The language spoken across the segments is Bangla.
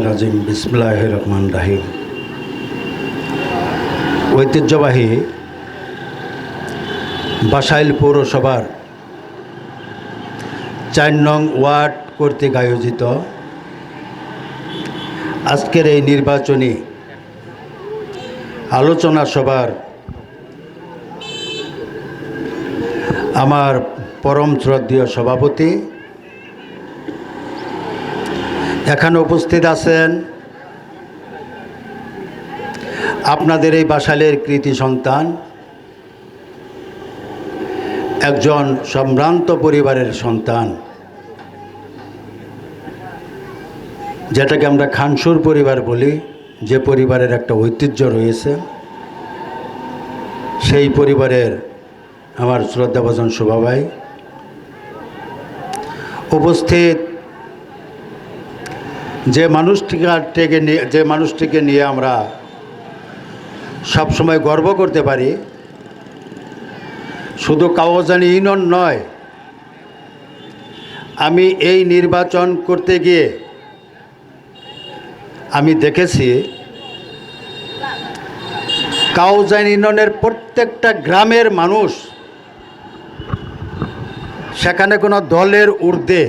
রাজিম বিসমুল্লাহ রহমান রাহিম ঐতিহ্যবাহী বাসাইল পৌরসভার চার নং ওয়ার্ড কর্তৃক আয়োজিত আজকের এই নির্বাচনী আলোচনা সভার আমার পরম শ্রদ্ধীয় সভাপতি এখানে উপস্থিত আছেন আপনাদের এই বাসালের কৃতি সন্তান, একজন সম্ভ্রান্ত পরিবারের সন্তান, যেটাকে আমরা খানসুর পরিবার বলি, যে পরিবারের একটা ঐতিহ্য রয়েছে। সেই পরিবারের আমার শ্রদ্ধাভাজন শোভাভাই উপস্থিত যে মানুষটিকে নিয়ে যে মানুষটিকে নিয়ে আমরা সবসময় গর্ব করতে পারি, শুধু কাগজানি ইউনিয়ন নয়, আমি এই নির্বাচন করতে গিয়ে আমি দেখেছি কাউজান ইউনিয়নের প্রত্যেকটা গ্রামের মানুষ সেখানে কোনো দলের ঊর্ধ্বে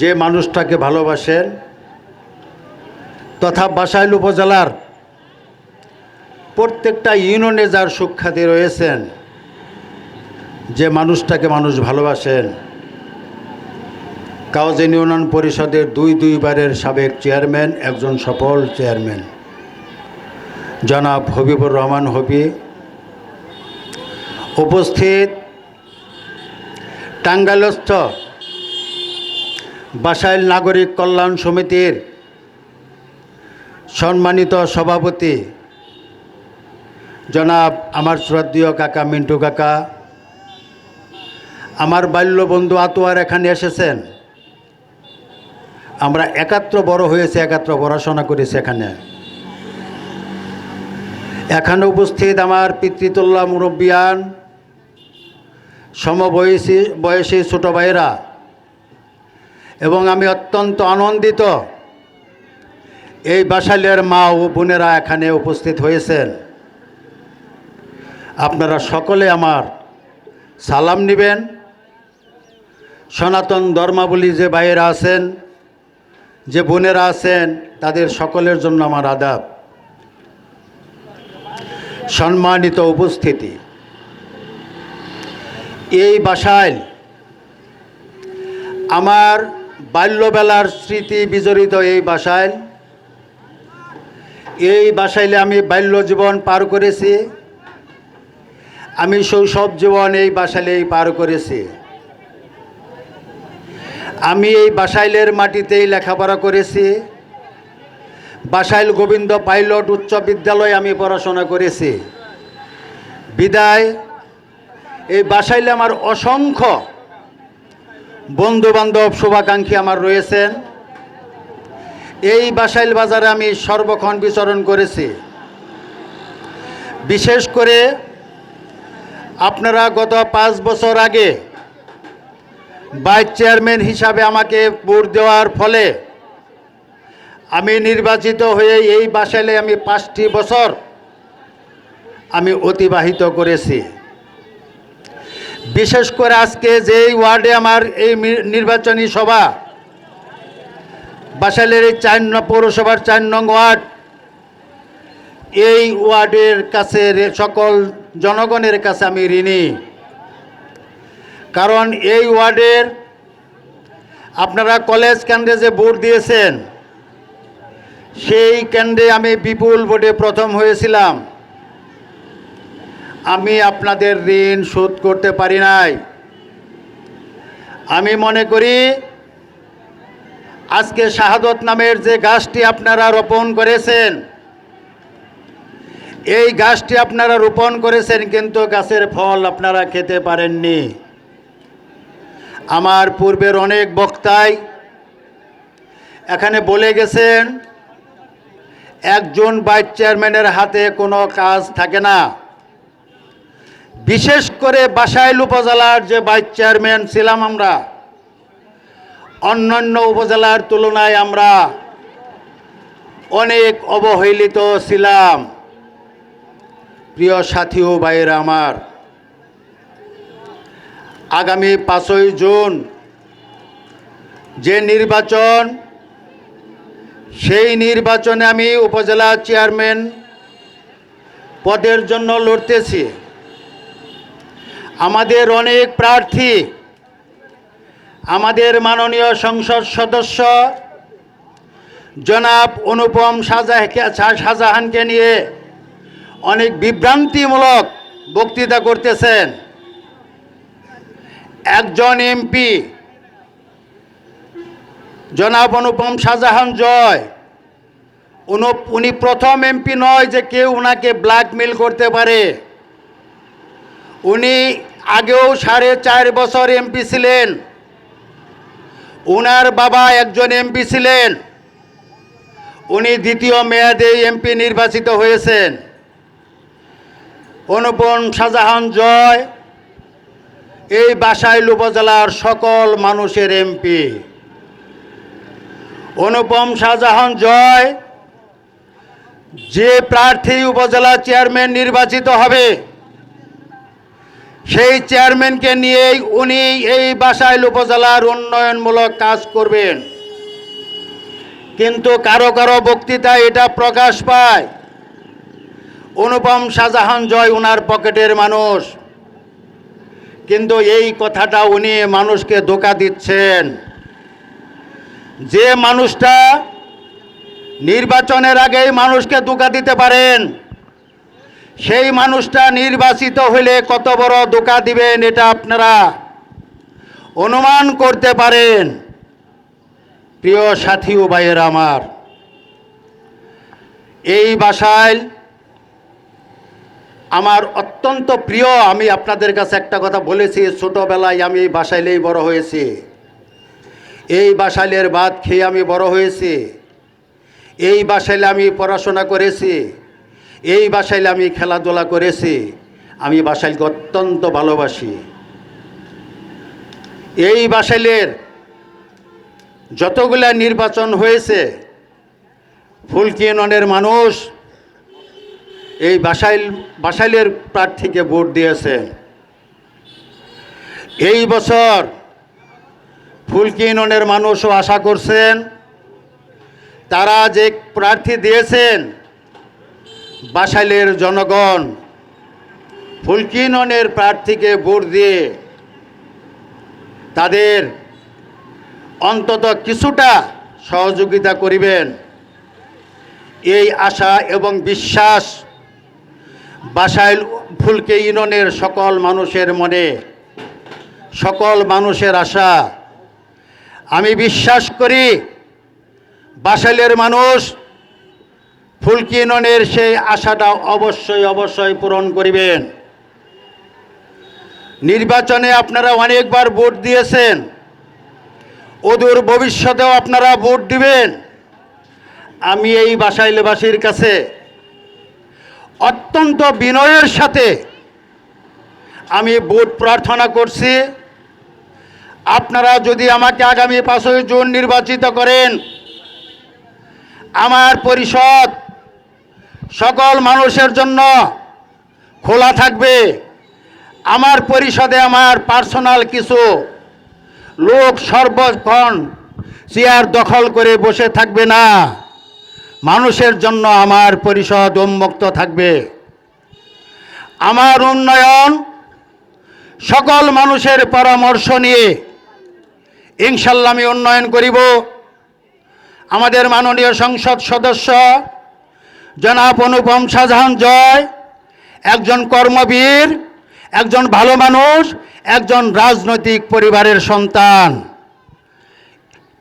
যে মানুষটাকে ভালোবাসেন, তথা বাসাইল উপজেলার প্রত্যেকটা ইউনিয়নে যার সুখ্যাতি রয়েছেন, যে মানুষটাকে মানুষ ভালোবাসেন কাউজিন ইউনিয়ন পরিষদের দুই দুইবারের সাবেক চেয়ারম্যান, একজন সফল চেয়ারম্যান। জনাব হবিবুর রহমান হবি উপস্থিত টাঙ্গাইলস্থ বাসাইল নাগরিক কল্যাণ সমিতির সম্মানিত সভাপতি জনাব আমার শ্রদ্ধীয় কাকা মিন্টু কাকা, আমার বাল্য বন্ধু আতোয়ার এখানে এসেছেন। আমরা একাত্র বড় হয়েছে, একাত্র পড়াশোনা করেছি এখানে এখানে উপস্থিত আমার পিতৃতুল্লাহ মুরব্বিয়ান, সমবয়সী, বয়সী ছোটো ভাইয়েরা এবং আমি অত্যন্ত আনন্দিত। এই বাসালের মা ও বোনেরা এখানে উপস্থিত হয়েছেন। আপনারা সকলে আমার সালাম নেবেন। সনাতন ধর্মাবলী যে ভাইয়েরা আছেন, যে বোনেরা আছেন, তাদের সকলের জন্য আমার আদাব। সম্মানিত উপস্থিতি। এই বাসায় আমার বাল্যবেলার স্মৃতি বিজড়িত এই বাসায়। এই বাসাইলে আমি বাল্য জীবন পার করেছি। আমি শৈশব জীবন এই বাসাইলেই পার করেছি। আমি এই বাসাইলের মাটিতেই লেখাপড়া করেছি। বাসাইল গোবিন্দ পাইলট উচ্চ বিদ্যালয়ে আমি পড়াশোনা করেছি। বিদায়, এই বাসাইলে আমার অসংখ্য বন্ধু বান্ধব শুভাকাঙ্ক্ষী আমার রয়েছেন। এই বাসাইল বাজারে আমি সর্বক্ষণ বিচরণ করেছি। বিশেষ করে আপনারা গত পাঁচ বছর আগে ভাইস চেয়ারম্যান হিসাবে আমাকে ভোট দেওয়ার ফলে আমি নির্বাচিত হয়ে এই বাসাইলে আমি পাঁচটি বছর আমি অতিবাহিত করেছি। বিশেষ করে আজকে যেই ওয়ার্ডে আমার এই নির্বাচনী সভা, বাসাইলের এই চার পৌরসভার চার নং ওয়ার্ড, এই ওয়ার্ডের কাছে সকল জনগণের কাছে আমি ঋণী। কারণ এই ওয়ার্ডের আপনারা কলেজ কেন্দ্রে যে ভোট দিয়েছেন, সেই কেন্দ্রে আমি বিপুল ভোটে প্রথম হয়েছিলাম। আমি আপনাদের ঋণ শোধ করতে পারি নাই। আমি মনে করি আজকে শাহাদত নামের যে গাছটি আপনারা রোপণ করেছেন, এই গাছটি আপনারা রোপণ করেছেন কিন্তু গাছের ফল আপনারা খেতে পারেননি। আমার পূর্বের অনেক বক্তাই এখানে বলে গেছেন, একজন ভাইস চেয়ারম্যানের হাতে কোনো কাজ থাকে না। বিশেষ করে বাসাইল উপজেলার যে ভাইস চেয়ারম্যান ছিলাম আমরা, অন্যান্য উপজেলার তুলনায় আমরা অনেক অবহেলিত ছিলাম। প্রিয় সাথী ও ভাইয়েরা আমার, আগামী পাঁচই জুন যে নির্বাচন, সেই নির্বাচনে আমি উপজেলা চেয়ারম্যান পদের জন্য লড়তেছি। আমাদের অনেক প্রার্থী, আমাদের মাননীয় সংসদ সদস্য, জনাব অনুপম শাহজাহানকে শাহজাহানকে নিয়ে অনেক বিভ্রান্তিমূলক বক্তৃতা করতেছেন। একজন এমপি, জনাব অনুপম শাহজাহান জয়। উনি- উনি প্রথম এমপি নয় যে কেউ ওনাকে ব্ল্যাকমেল করতে পারে। উনি আগেও সাড়ে চার বছর এমপি ছিলেন। উনার বাবা একজন এমপি ছিলেন। উনি দ্বিতীয় মেয়াদে এমপি নির্বাচিত হয়েছেন। অনুপম শাহজাহান জয়, এই বাসাইল উপজেলার সকল মানুষের এমপি। অনুপম শাহজাহান জয়, যে প্রার্থী উপজেলা চেয়ারম্যান নির্বাচিত হবে সেই চেয়ারম্যানকে নিয়েই উনি এই বাসাইল উপজেলার উন্নয়নমূলক কাজ করবেন। কিন্তু কারও কারও বক্তৃতায় এটা প্রকাশ পায়। অনুপম শাহজাহান জয় উনার পকেটের মানুষ। কিন্তু এই কথাটা উনি মানুষকে ধোকা দিচ্ছেন। যে মানুষটা নির্বাচনের আগেই মানুষকে ধোকা দিতে পারেন সেই মানুষটা নির্বাচিত হলে কত বড় দোকা দিবেন এটা আপনারা অনুমান করতে পারেন। প্রিয় সাথী ও ভাইয়ের আমার, এই বাসায় আমার অত্যন্ত প্রিয়, আমি আপনাদের কাছে একটা কথা বলেছি, ছোটোবেলায় আমি এই বাসাইলেই বড় হয়েছি। এই বাসাইলের ভাত খেয়ে আমি বড় হয়েছি। এই বাসাইলে আমি পড়াশোনা করেছি। এই বাসাইলে আমি খেলাধুলা করেছি, আমি বাসাইলকে অত্যন্ত ভালোবাসি। এই বাসাইলের যতগুলা নির্বাচন হয়েছে ফুলকিয়নের মানুষ এই বাসাইল, বাসাইলের প্রার্থীকে ভোট দিয়েছে। এই বছর ফুলকিয়নের মানুষও আশা করছেন, তারা যে প্রার্থী দিয়েছেন বাসাইলের জনগণ ফুলকিননের প্রার্থীকে ভোট দিয়ে তাদের অন্তত কিছুটা সহযোগিতা করিবেন। এই আশা এবং বিশ্বাস বাসাইল ফুলকে ইউনিয়নের সকল মানুষের মনে, সকল মানুষের আশা। আমি বিশ্বাস করি বাসাইলের মানুষ ফুলকি ইউনিয়নের সেই আশাটা অবশ্যই অবশ্যই পূরণ করিবেন। নির্বাচনে আপনারা অনেকবার ভোট দিয়েছেন। অদূর ভবিষ্যতেও আপনারা ভোট দিবেন। আমি এই বাসাইলবাসীর কাছে অত্যন্ত বিনয়ের সাথে আমি ভোট প্রার্থনা করছি। আপনারা যদি আমাকে আগামী পাঁচই জুন নির্বাচিত করেন, আমার পরিষদ সকল মানুষের জন্য খোলা থাকবে। আমার পরিষদে আমার পার্সোনাল কিছু লোক সর্বক্ষণ চেয়ার দখল করে বসে থাকবে না। মানুষের জন্য আমার পরিষদ উন্মুক্ত থাকবে। আমার উন্নয়ন সকল মানুষের পরামর্শ নিয়ে ইনশাল্লাহ আমি উন্নয়ন করিব। আমাদের মাননীয় সংসদ সদস্য জনাব অনুপম শাহজাহান জয়, একজন কর্মবীর, একজন ভালো মানুষ, একজন রাজনৈতিক পরিবারের সন্তান।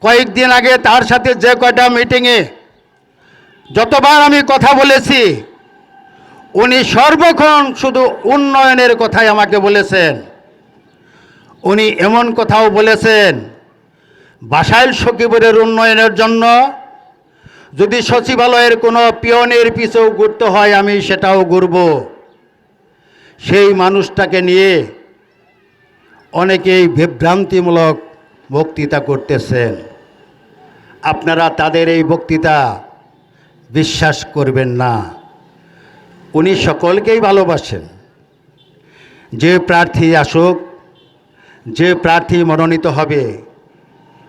কয়েকদিন আগে তার সাথে যে কয়টা মিটিংয়ে যতবার আমি কথা বলেছি, উনি সর্বক্ষণ শুধু উন্নয়নের কথাই আমাকে বলেছেন। উনি এমন কথাও বলেছেন, বাসাইল সখীপুরের উন্নয়নের জন্য যদি সচিবালয়ের কোনো পিয়নের পিছেও ঘুরতে হয়, আমি সেটাও ঘুরব। সেই মানুষটাকে নিয়ে অনেকেই বিভ্রান্তিমূলক বক্তৃতা করতেছেন। আপনারা তাদের এই বক্তৃতা বিশ্বাস করবেন না। উনি সকলকেই ভালোবাসেন। যে প্রার্থী আসুক, যে প্রার্থী মনোনীত হবে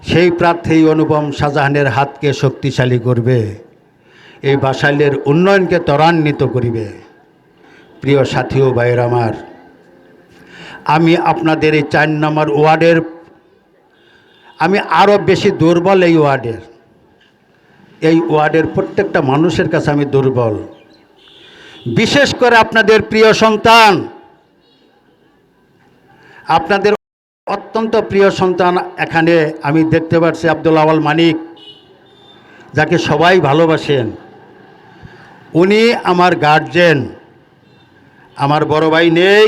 সেই প্রার্থী অনুপম শাহজাহানের হাতকে শক্তিশালী করবে। এই বাসাইলের উন্নয়নকে ত্বরান্বিত করিবে। প্রিয় সাথী ও ভাইয়ের আমার, আমি আপনাদের এই চার নম্বর ওয়ার্ডের, আমি আরও বেশি দুর্বল এই ওয়ার্ডের। এই ওয়ার্ডের প্রত্যেকটা মানুষের কাছে আমি দুর্বল। বিশেষ করে আপনাদের প্রিয় সন্তান, আপনাদের অত্যন্ত প্রিয় সন্তান এখানে আমি দেখতে পাচ্ছি আব্দুল আওয়াল মানিক, যাকে সবাই ভালোবাসেন। উনি আমার গার্জেন আমার বড় ভাই নেই।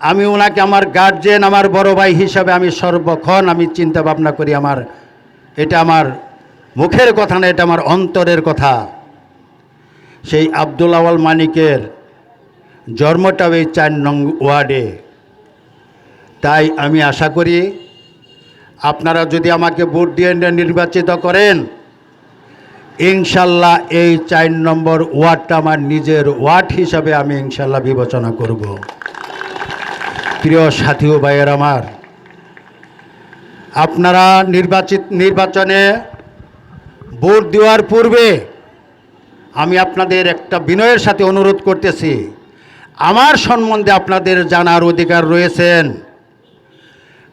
আমি ওনাকে আমার গার্জেন আমার বড় ভাই হিসাবে আমি সর্বক্ষণ আমি চিন্তা ভাবনা করি আমার। এটা আমার মুখের কথা না, এটা আমার অন্তরের কথা। সেই আব্দুল আওয়াল মানিকের জন্মটাও এই চার নং ওয়ার্ডে। তাই আমি আশা করি আপনারা যদি আমাকে ভোট দিয়ে নির্বাচিত করেন, ইনশাল্লাহ এই চার নম্বর ওয়ার্ডটা আমার নিজের ওয়ার্ড হিসাবে আমি ইনশাল্লাহ বিবেচনা করব। প্রিয় সাথী ও ভাইয়ের আমার, আপনারা নির্বাচিত, নির্বাচনে ভোট দেওয়ার পূর্বে আমি আপনাদের একটা বিনয়ের সাথে অনুরোধ করতেছি। আমার সম্বন্ধে আপনাদের জানার অধিকার রয়েছেন।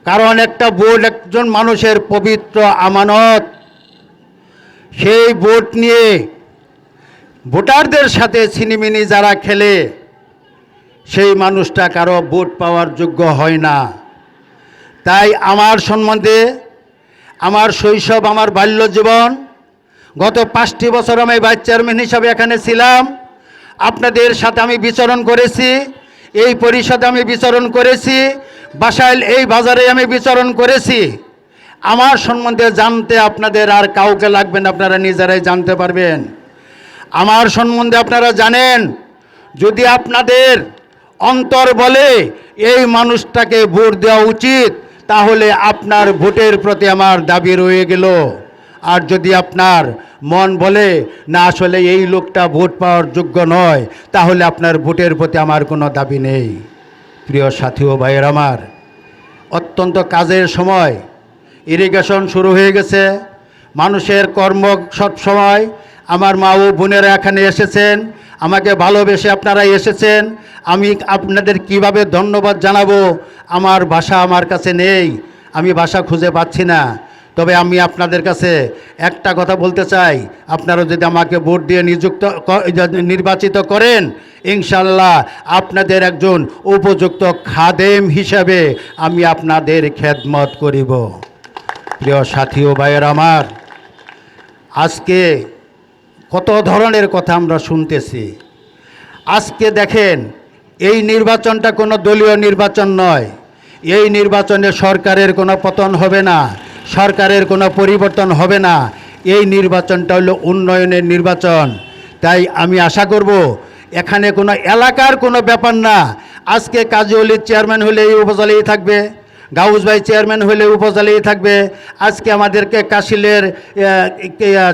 কারণ একটা ভোট একজন মানুষের পবিত্র আমানত। সেই ভোট নিয়ে ভোটারদের সাথে ছিনিমিনি যারা খেলে, সেই মানুষটা কারও ভোট পাওয়ার যোগ্য হয় না। তাই আমার সম্বন্ধে আমার শৈশব, আমার বাল্য জীবন, গত পাঁচটি বছর আমি ভাইস চেয়ারম্যান হিসাবে এখানে ছিলাম। আপনাদের সাথে আমি বিচরণ করেছি। এই পরিষদে আমি বিচরণ করেছি, বাসাইল এই বাজারে আমি বিচরণ করেছি। আমার সম্বন্ধে জানতে আপনাদের আর কাউকে লাগবে না, আপনারা নিজেরাই জানতে পারবেন। আমার সম্বন্ধে আপনারা জানেন, যদি আপনাদের অন্তর বলে এই মানুষটাকে ভোট দেওয়া উচিত, তাহলে আপনার ভোটের প্রতি আমার দাবি রয়ে গেল। আর যদি আপনার মন বলে, না, আসলে এই লোকটা ভোট পাওয়ার যোগ্য নয়। তাহলে আপনার ভোটের প্রতি আমার কোনো দাবি নেই। প্রিয় সাথী ও ভাইয়ের আমার, অত্যন্ত কাজের সময় ইরিগেশন শুরু হয়ে গেছে। মানুষের কর্ম সব সময়, আমার মা ও বোনেরা এখানে এসেছেন, আমাকে ভালোবেসে আপনারা এসেছেন। আমি আপনাদের কীভাবে ধন্যবাদ জানাব? আমার ভাষা আমার কাছে নেই, আমি ভাষা খুঁজে পাচ্ছি না। তবে আমি আপনাদের কাছে একটা কথা বলতে চাই। আপনারা যদি আমাকে ভোট দিয়ে নিযুক্ত নির্বাচিত করেন ইনশাল্লাহ আপনাদের একজন উপযুক্ত খাদেম হিসাবে আমি আপনাদের খেদমত করিব। প্রিয় সাথী ও ভাইয়ের আমার, আজকে কত ধরনের কথা আমরা শুনতেছি। আজকে দেখেন, এই নির্বাচনটা কোনো দলীয় নির্বাচন নয়। এই নির্বাচনে সরকারের কোনো পতন হবে না। সরকারের কোনো পরিবর্তন হবে না। এই নির্বাচনটা হলো উন্নয়নের নির্বাচন। তাই আমি আশা করব, এখানে কোনো এলাকার কোনো ব্যাপার না। আজকে কাজী চেয়ারম্যান হলে এই উপজেলায় থাকবে। গাউস ভাই চেয়ারম্যান হলে উপজেলায় থাকবে। আজকে আমাদেরকে কাশিলের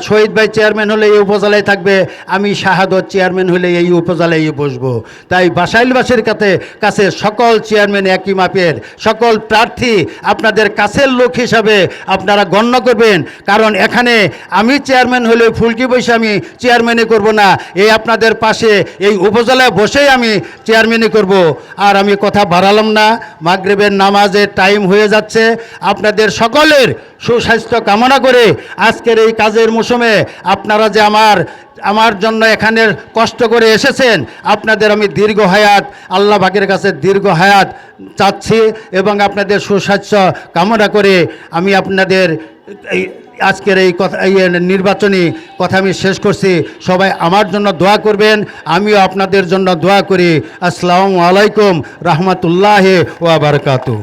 শহীদ ভাই চেয়ারম্যান হলে এই উপজেলায় থাকবে। আমি শাহাদত চেয়ারম্যান হলে এই উপজেলায় বসবো। তাই বাসাইলবাসীর কাছে কাছে সকল চেয়ারম্যান একই মাপের, সকল প্রার্থী আপনাদের কাছের লোক হিসাবে আপনারা গণ্য করবেন। কারণ এখানে আমি চেয়ারম্যান হলে ফুলকি বসে আমি চেয়ারম্যানই করব না। এই আপনাদের পাশে, এই উপজেলায় বসেই আমি চেয়ারম্যানই করব। আর আমি কথা বাড়ালাম না। মাগরেবের নামাজের টাইম হয়ে যাচ্ছে। আপনাদের সকলের সুস্বাস্থ্য কামনা করে আজকের এই কাজের মৌসুমে আপনারা যে আমার আমার জন্য এখানে কষ্ট করে এসেছেন, আপনাদের আমি দীর্ঘ হায়াত, আল্লাহ পাকের কাছে দীর্ঘ হায়াত চাচ্ছি এবং আপনাদের সুস্বাস্থ্য কামনা করে আমি আপনাদের এই আজকের এই কথা, এই নির্বাচনী কথা আমি শেষ করছি। সবাই আমার জন্য দোয়া করবেন, আমিও আপনাদের জন্য দোয়া করি। আসসালামু আলাইকুম, রহমতুল্লাহ ওয়া বারকাতু